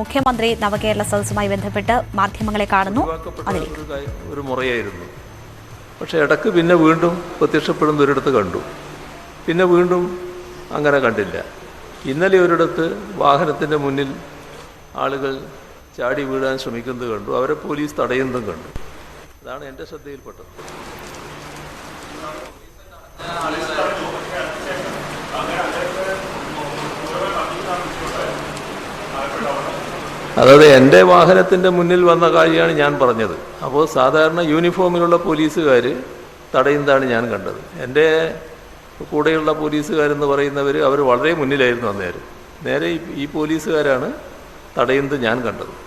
മുഖ്യമന്ത്രി നവകേരള സദസ്സുമായി ബന്ധപ്പെട്ട് മാധ്യമങ്ങളെ കാണുന്നു. ഒരു മുറയായിരുന്നു. പക്ഷെ ഇടയ്ക്ക് പിന്നെ വീണ്ടും പ്രത്യക്ഷപ്പെടുന്ന ഒരിടത്ത് കണ്ടു. പിന്നെ വീണ്ടും അങ്ങനെ കണ്ടില്ല. ഇന്നലെ ഒരിടത്ത് വാഹനത്തിന്റെ മുന്നിൽ ആളുകൾ ചാടി വീഴാൻ ശ്രമിക്കുന്നത് കണ്ടു. അവരെ പോലീസ് തടയുന്നതും കണ്ടു. അതാണ് എന്റെ ശ്രദ്ധയിൽപ്പെട്ടത്. അതായത് എന്റെ വാഹനത്തിന്റെ മുന്നിൽ വന്ന കാര്യമാണ് ഞാൻ പറഞ്ഞത്. അപ്പോൾ സാധാരണ യൂണിഫോമിലുള്ള പോലീസുകാർ തടയുന്നതാണ് ഞാൻ കണ്ടത്. എന്റെ കൂടെയുള്ള പോലീസുകാരെന്ന് പറയുന്നവർ അവർ വളരെ മുന്നിലായിരുന്നു അന്നേരം. നേരെ ഈ- പോലീസുകാരാണ് തടയുന്നത് ഞാൻ കണ്ടത്.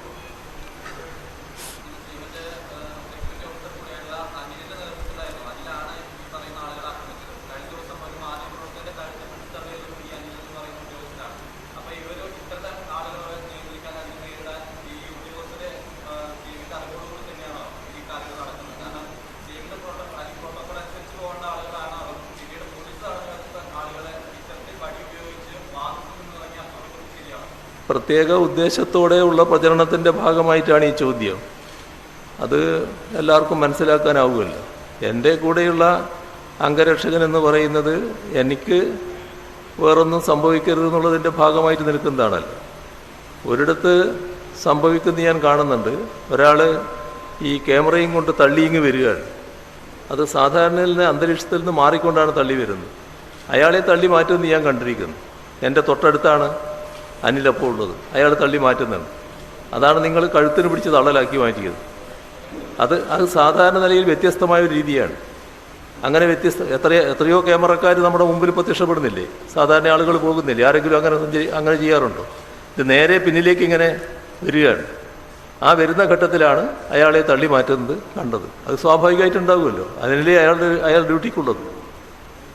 പ്രത്യേക ഉദ്ദേശത്തോടെയുള്ള പ്രചരണത്തിന്റെ ഭാഗമായിട്ടാണ് ഈ ചോദ്യം. അത് എല്ലാവർക്കും മനസ്സിലാക്കാനാവുമല്ലോ എന്റെ കൂടെയുള്ള അംഗരക്ഷകൻ എന്ന് പറയുന്നത് എനിക്ക് വേറൊന്നും സംഭവിക്കരുത് എന്നുള്ളതിന്റെ ഭാഗമായിട്ട് നിൽക്കുന്നതാണല്ലോ. ഒരിടത്ത് സംഭവിക്കുന്നത് ഞാൻ കാണുന്നുണ്ട്. ഒരാൾ ഈ ക്യാമറയും കൊണ്ട് തള്ളിയിങ്ങ് വരികയാണ്. അത് സാധാരണയിൽ നിന്ന് അന്തരീക്ഷത്തിൽ നിന്ന് മാറിക്കൊണ്ടാണ് തള്ളി വരുന്നത്. അയാളെ തള്ളി മാറ്റുമെന്ന് ഞാൻ കണ്ടിരിക്കുന്നു. എന്റെ തൊട്ടടുത്താണ് അനിലപ്പോൾ ഉള്ളത്. അയാൾ തള്ളി മാറ്റുന്നുണ്ട് അതാണ് നിങ്ങൾ കഴുത്തിന് പിടിച്ച് തള്ളലാക്കി മാറ്റിയത്. അത് അത് സാധാരണ നിലയിൽ വ്യത്യസ്തമായ ഒരു രീതിയാണ്. അങ്ങനെ വ്യത്യസ്ത എത്ര എത്രയോ ക്യാമറക്കാർ നമ്മുടെ മുമ്പിൽ പ്രത്യക്ഷപ്പെടുന്നില്ലേ? സാധാരണ ആളുകൾ പോകുന്നില്ലേ? ആരെങ്കിലും അങ്ങനെ അങ്ങനെ ചെയ്യാറുണ്ടോ? ഇത് നേരെ പിന്നിലേക്ക് ഇങ്ങനെ വരികയാണ്. ആ വരുന്ന ഘട്ടത്തിലാണ് അയാളെ തള്ളി മാറ്റുന്നത് കണ്ടത്. അത് സ്വാഭാവികമായിട്ട് ഉണ്ടാവുമല്ലോ അതിനല്ലേ അയാളുടെ അയാൾ ഡ്യൂട്ടിക്കുള്ളത്.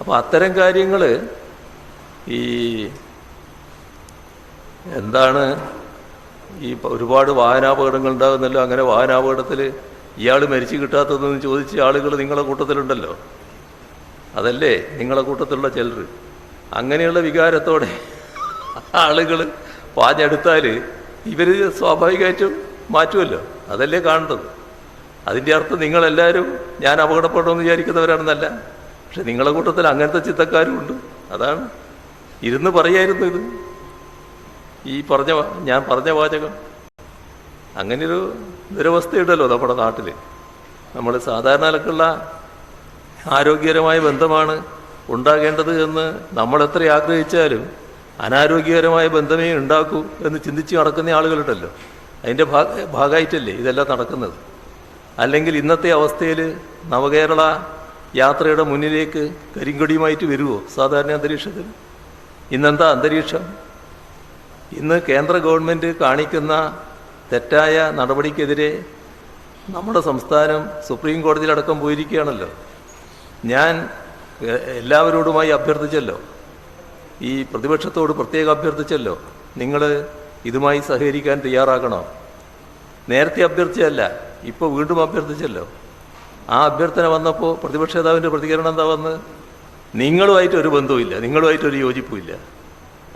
അപ്പോൾ അത്തരം കാര്യങ്ങൾ ഈ എന്താണ് ഈ ഒരുപാട് വാഹനാപകടങ്ങൾ ഉണ്ടാകുന്നല്ലോ. അങ്ങനെ വാഹനാപകടത്തിൽ ഇയാൾ മരിച്ചു കിട്ടാത്തതെന്ന് ചോദിച്ച ആളുകൾ നിങ്ങളെ കൂട്ടത്തിലുണ്ടല്ലോ. അതല്ലേ നിങ്ങളെ കൂട്ടത്തിലുള്ള ചിലർ. അങ്ങനെയുള്ള വികാരത്തോടെ ആളുകൾ പാഞ്ഞെടുത്താൽ ഇവർ സ്വാഭാവികമായിട്ടും മാറ്റുമല്ലോ. അതല്ലേ കാണേണ്ടത് അതിന്റെ അർത്ഥം നിങ്ങളെല്ലാവരും ഞാൻ അപകടപ്പെടുമെന്ന് വിചാരിക്കുന്നവരാണെന്നല്ല. പക്ഷെ നിങ്ങളെ കൂട്ടത്തിൽ അങ്ങനത്തെ ചിത്തക്കാരും ഉണ്ട് അതാണ്. ഇരുന്ന് പറയായിരുന്നു ഇത്. ഈ പറഞ്ഞ ഞാൻ പറഞ്ഞ വാചകം. അങ്ങനെയൊരു ദുരവസ്ഥയുണ്ടല്ലോ നമ്മുടെ നാട്ടിൽ നമ്മൾ സാധാരണ നിലക്കുള്ള ആരോഗ്യകരമായ ബന്ധമാണ് ഉണ്ടാകേണ്ടത് എന്ന് നമ്മൾ എത്ര ആഗ്രഹിച്ചാലും അനാരോഗ്യകരമായ ബന്ധമേ ഉണ്ടാക്കൂ എന്ന് ചിന്തിച്ച് നടക്കുന്ന ആളുകളുണ്ടല്ലോ. അതിന്റെ ഭാഗ ഭാഗമായിട്ടല്ലേ ഇതെല്ലാം നടക്കുന്നത്. അല്ലെങ്കിൽ ഇന്നത്തെ അവസ്ഥയിൽ നവകേരള യാത്രയുടെ മുന്നിലേക്ക് കരിങ്കൊടിയുമായിട്ട് വരുമോ സാധാരണ അന്തരീക്ഷത്തിൽ? ഇന്നെന്താ അന്തരീക്ഷം? ഇന്ന് കേന്ദ്ര ഗവൺമെന്റ് കാണിക്കുന്ന തെറ്റായ നടപടിക്കെതിരെ നമ്മുടെ സംസ്ഥാനം സുപ്രീം കോടതിയിലടക്കം പോയിരിക്കുകയാണല്ലോ. ഞാൻ എല്ലാവരോടുമായി അഭ്യർത്ഥിച്ചല്ലോ. ഈ പ്രതിപക്ഷത്തോട് പ്രത്യേകം അഭ്യർത്ഥിച്ചല്ലോ. നിങ്ങൾ ഇതുമായി സഹകരിക്കാൻ തയ്യാറാക്കണോ നേരത്തെ അഭ്യർത്ഥിച്ചല്ല ഇപ്പോൾ വീണ്ടും അഭ്യർത്ഥിച്ചല്ലോ. ആ അഭ്യർത്ഥന വന്നപ്പോൾ പ്രതിപക്ഷ നേതാവിന്റെ പ്രതികരണം എന്താ വന്ന്? നിങ്ങളുമായിട്ട് ഒരു ബന്ധവുമില്ല നിങ്ങളുമായിട്ടൊരു യോജിപ്പുമില്ല.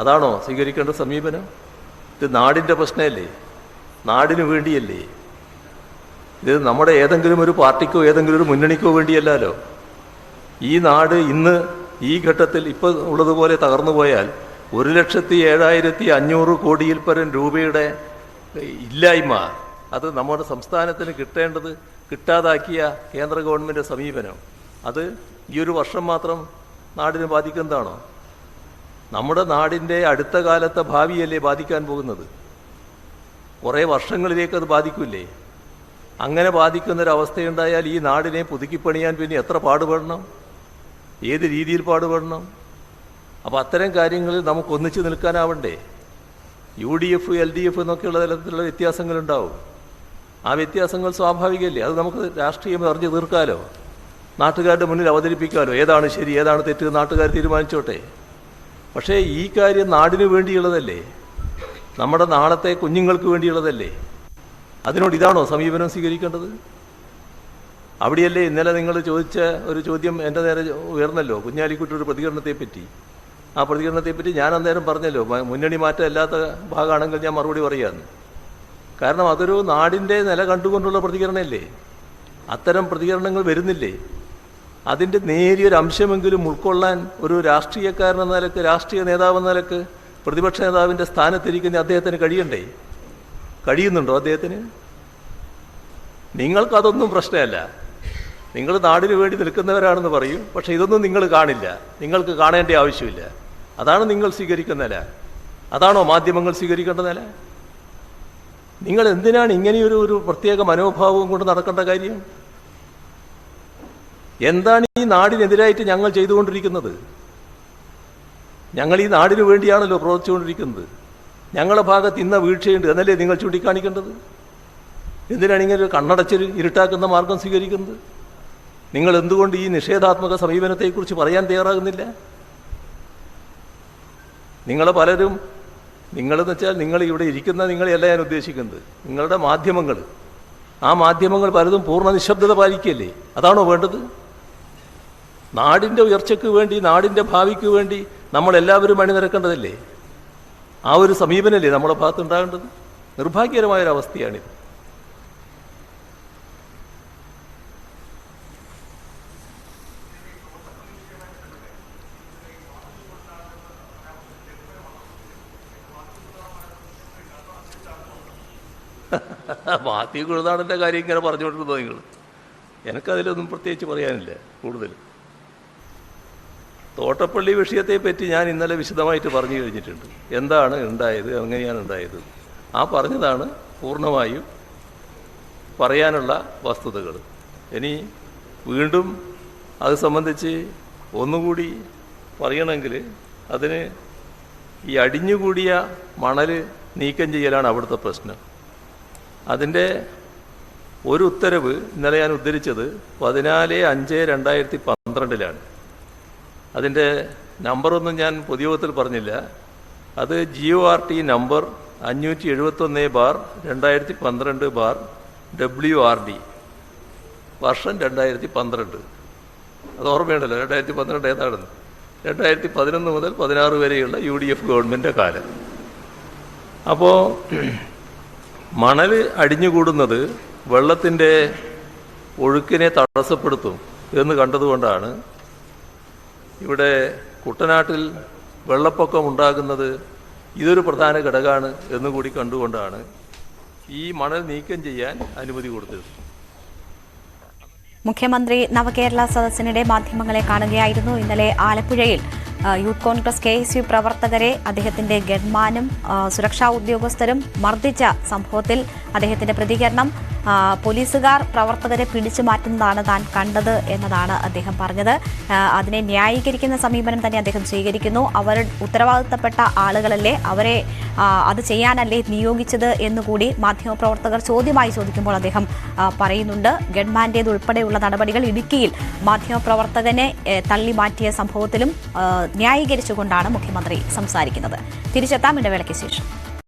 അതാണോ സ്വീകരിക്കേണ്ട സമീപനം? ഇത് നാടിന്റെ പ്രശ്നമല്ലേ? നാടിനു വേണ്ടിയല്ലേ? ഇത് നമ്മുടെ ഏതെങ്കിലും ഒരു പാർട്ടിക്കോ ഏതെങ്കിലും ഒരു മുന്നണിക്കോ വേണ്ടിയല്ലല്ലോ. ഈ നാട് ഇന്ന് ഈ ഘട്ടത്തിൽ ഇപ്പോൾ ഉള്ളതുപോലെ തകർന്നു പോയാൽ ഒരു ലക്ഷത്തി ഏഴായിരത്തി അഞ്ഞൂറ് കോടിയിൽ പരം രൂപയുടെ ഇല്ലായ്മ അത് നമ്മുടെ സംസ്ഥാനത്തിന് കിട്ടേണ്ടത് കിട്ടാതാക്കിയ കേന്ദ്ര ഗവൺമെന്റ് സമീപനം. അത് ഈ ഒരു വർഷം മാത്രം നാടിനെ ബാധിക്കുന്നതാണോ? നമ്മുടെ നാടിന്റെ അടുത്ത കാലത്തെ ഭാവിയല്ലേ ബാധിക്കാൻ പോകുന്നത്? കുറേ വർഷങ്ങളിലേക്ക് അത് ബാധിക്കില്ലേ? അങ്ങനെ ബാധിക്കുന്നൊരവസ്ഥയുണ്ടായാൽ ഈ നാടിനെ പുതുക്കിപ്പണിയാൻ പിന്നെ എത്ര പാടുപെടണം? ഏത് രീതിയിൽ പാടുപെടണം? അപ്പോൾ അത്തരം കാര്യങ്ങളിൽ നമുക്ക് ഒന്നിച്ച് നിൽക്കാനാവണ്ടേ? U D F L D F എന്നൊക്കെയുള്ള തരത്തിലുള്ള വ്യത്യാസങ്ങളുണ്ടാവും. ആ വ്യത്യാസങ്ങൾ സ്വാഭാവികമല്ലേ? അത് നമുക്ക് രാഷ്ട്രീയം അറിഞ്ഞു തീർക്കാലോ? നാട്ടുകാരുടെ മുന്നിൽ അവതരിപ്പിക്കാലോ? ഏതാണ് ശരി ഏതാണ് തെറ്റ്? നാട്ടുകാർ തീരുമാനിച്ചോട്ടെ. പക്ഷേ ഈ കാര്യം നാടിനു വേണ്ടിയുള്ളതല്ലേ? നമ്മുടെ നാളത്തെ കുഞ്ഞുങ്ങൾക്ക് വേണ്ടിയുള്ളതല്ലേ? അതിനോട് ഇതാണോ സമീപനം സ്വീകരിക്കേണ്ടത്? അവിടെയല്ലേ ഇന്നലെ നിങ്ങൾ ചോദിച്ച ഒരു ചോദ്യം എന്റെ നേരെ ഉയർന്നല്ലോ കുഞ്ഞാലിക്കുട്ടിയുടെ പ്രതികരണത്തെപ്പറ്റി. ആ പ്രതികരണത്തെപ്പറ്റി ഞാൻ അന്നേരം പറഞ്ഞല്ലോ മുന്നണി മാറ്റം അല്ലാത്ത ഭാഗമാണെങ്കിൽ ഞാൻ മറുപടി പറയാമെന്ന് കാരണം അതൊരു നാടിന്റെ നില കണ്ടുകൊണ്ടുള്ള പ്രതികരണമല്ലേ? അത്തരം പ്രതികരണങ്ങൾ വരുന്നില്ലേ? അതിന്റെ നേരിയൊരു അംശമെങ്കിലും ഉൾക്കൊള്ളാൻ ഒരു രാഷ്ട്രീയക്കാരൻ എന്ന നിലയ്ക്ക് രാഷ്ട്രീയ നേതാവ് എന്ന നിലയ്ക്ക് പ്രതിപക്ഷ നേതാവിന്റെ സ്ഥാനത്തിരിക്കുന്ന അദ്ദേഹത്തിന് കഴിയണ്ടേ? കഴിയുന്നുണ്ടോ അദ്ദേഹത്തിന്? നിങ്ങൾക്കതൊന്നും പ്രശ്നമല്ല. നിങ്ങൾ നാടിനു വേണ്ടി നിൽക്കുന്നവരാണെന്ന് പറയും പക്ഷേ ഇതൊന്നും നിങ്ങൾ കാണില്ല. നിങ്ങൾക്ക് കാണേണ്ട ആവശ്യമില്ല. അതാണ് നിങ്ങൾ സ്വീകരിക്കുന്ന നില. അതാണോ മാധ്യമങ്ങൾ സ്വീകരിക്കേണ്ട നില? നിങ്ങൾ എന്തിനാണ് ഇങ്ങനെയൊരു ഒരു പ്രത്യേക മനോഭാവവും കൊണ്ട് നടക്കേണ്ട കാര്യം? എന്താണ് ഈ നാടിനെതിരായിട്ട് ഞങ്ങൾ ചെയ്തുകൊണ്ടിരിക്കുന്നത്? ഞങ്ങൾ ഈ നാടിനു വേണ്ടിയാണല്ലോ പ്രവർത്തിച്ചുകൊണ്ടിരിക്കുന്നത്. ഞങ്ങളുടെ ഭാഗത്ത് ഇന്ന വീഴ്ചയുണ്ട് എന്നല്ലേ നിങ്ങൾ ചൂണ്ടിക്കാണിക്കേണ്ടത്? എന്തിനാണ് ഇങ്ങനെ ഒരു കണ്ണടച്ചൊരു ഇരുട്ടാക്കുന്ന മാർഗം സ്വീകരിക്കുന്നത്? നിങ്ങൾ എന്തുകൊണ്ട് ഈ നിഷേധാത്മക സമീപനത്തെക്കുറിച്ച് പറയാൻ തയ്യാറാകുന്നില്ല? നിങ്ങൾ പലരും നിങ്ങളെന്ന് വെച്ചാൽ നിങ്ങൾ ഇവിടെ ഇരിക്കുന്ന നിങ്ങളെയല്ല ഞാൻ ഉദ്ദേശിക്കുന്നത്. നിങ്ങളുടെ മാധ്യമങ്ങൾ. ആ മാധ്യമങ്ങൾ പലതും പൂർണ നിശബ്ദത പാലിക്കുകയല്ലേ? അതാണോ വേണ്ടത്? നാടിന്റെ ഉയർച്ചയ്ക്ക് വേണ്ടി നാടിന്റെ ഭാവിക്ക് വേണ്ടി നമ്മളെല്ലാവരും അണിനിരക്കേണ്ടതല്ലേ? ആ ഒരു സമീപനമല്ലേ നമ്മുടെ ഭാഗത്ത് ഉണ്ടാകേണ്ടത് നിർഭാഗ്യകരമായൊരവസ്ഥയാണിത്. മാത്യു കുഴുനാടന്റെ കാര്യം ഇങ്ങനെ പറഞ്ഞുകൊണ്ടിരുന്നോ നിങ്ങൾ? എനിക്കതിലൊന്നും പ്രത്യേകിച്ച് പറയാനില്ല കൂടുതൽ. തോട്ടപ്പള്ളി വിഷയത്തെ പറ്റി ഞാൻ ഇന്നലെ വിശദമായിട്ട് പറഞ്ഞു കഴിഞ്ഞിട്ടുണ്ട്. എന്താണ് ഉണ്ടായത് എങ്ങനെയാണ് ഉണ്ടായത്? ആ പറഞ്ഞതാണ് പൂർണമായും പറയാനുള്ള വസ്തുതകൾ. ഇനി വീണ്ടും അത് സംബന്ധിച്ച് ഒന്നുകൂടി പറയണമെങ്കിൽ അതിന് ഈ അടിഞ്ഞുകൂടിയ മണൽ നീക്കം ചെയ്യലാണ് അവിടുത്തെ പ്രശ്നം. അതിന്റെ ഒരു ഉത്തരവ് ഇന്നലെ ഞാൻ ഉദ്ധരിച്ചത് പതിനാല് അഞ്ച് രണ്ടായിരത്തി പന്ത്രണ്ടിലാണ്. അതിന്റെ നമ്പറൊന്നും ഞാൻ പൊതുയോഗത്തിൽ പറഞ്ഞില്ല. അത് ജിഒ ആർ ടി നമ്പർ അഞ്ഞൂറ്റി എഴുപത്തൊന്ന് ബാർ രണ്ടായിരത്തി പന്ത്രണ്ട് ബാർ ഡബ്ല്യു ആർ ഡി വർഷം രണ്ടായിരത്തി പന്ത്രണ്ട് അത് ഓർമ്മയുണ്ടല്ലോ രണ്ടായിരത്തി പന്ത്രണ്ട് ഏതാണെന്ന്? രണ്ടായിരത്തി പതിനൊന്ന് മുതൽ പതിനാറ് വരെയുള്ള യു ഡി എഫ് ഗവൺമെന്റിന്റെ കാലം. അപ്പോൾ മണൽ അടിഞ്ഞുകൂടുന്നത് വെള്ളത്തിന്റെ ഒഴുക്കിനെ തടസ്സപ്പെടുത്തും എന്ന് കണ്ടതുകൊണ്ടാണ് ഇവിടെ കുട്ടനാട്ടിൽ വെള്ളപ്പൊക്കം ഉണ്ടാകുന്നത് ഇതൊരു പ്രധാന ഘടകമാണ് എന്നുകൂടി കണ്ടുകൊണ്ടാണ് ഈ മണൽ നീക്കം ചെയ്യാൻ അനുമതി കൊടുത്തത്. മുഖ്യമന്ത്രി നവകേരള സദസ്സിനിടെ മാധ്യമങ്ങളെ കാണുകയായിരുന്നു. ഇന്നലെ ആലപ്പുഴയിൽ youth Congress K S U പ്രവർത്തകരെ അദ്ദേഹത്തിന്റെ ഗൺമാനും സുരക്ഷാ ഉദ്യോഗസ്ഥരും മർദ്ദിച്ച സംഭവത്തിൽ അദ്ദേഹത്തിന്റെ പ്രതികരണം പോലീസുകാർ പ്രവർത്തകരെ പിടിച്ചു മാറ്റുന്നതാണ് താൻ കണ്ടത് എന്നതാണ് അദ്ദേഹം പറഞ്ഞത്. അതിനെ ന്യായീകരിക്കുന്ന സമീപനം തന്നെ അദ്ദേഹം സ്വീകരിക്കുന്നു. അവർ ഉത്തരവാദിത്തപ്പെട്ട ആളുകളല്ലേ? അവരെ അത് ചെയ്യാനല്ലേ നിയോഗിച്ചത് എന്നുകൂടി മാധ്യമപ്രവർത്തകർ ചോദ്യമായി ചോദിക്കുമ്പോൾ അദ്ദേഹം പറയുന്നുണ്ട്. ഗവൺമെന്റേത് ഉൾപ്പെടെയുള്ള നടപടികൾ ഇടുക്കിയിൽ മാധ്യമപ്രവർത്തകനെ തള്ളി മാറ്റിയ സംഭവത്തിലും ന്യായീകരിച്ചുകൊണ്ടാണ് മുഖ്യമന്ത്രി സംസാരിക്കുന്നത്. തിരിച്ചെത്താം ഇടവേളയ്ക്ക് ശേഷം.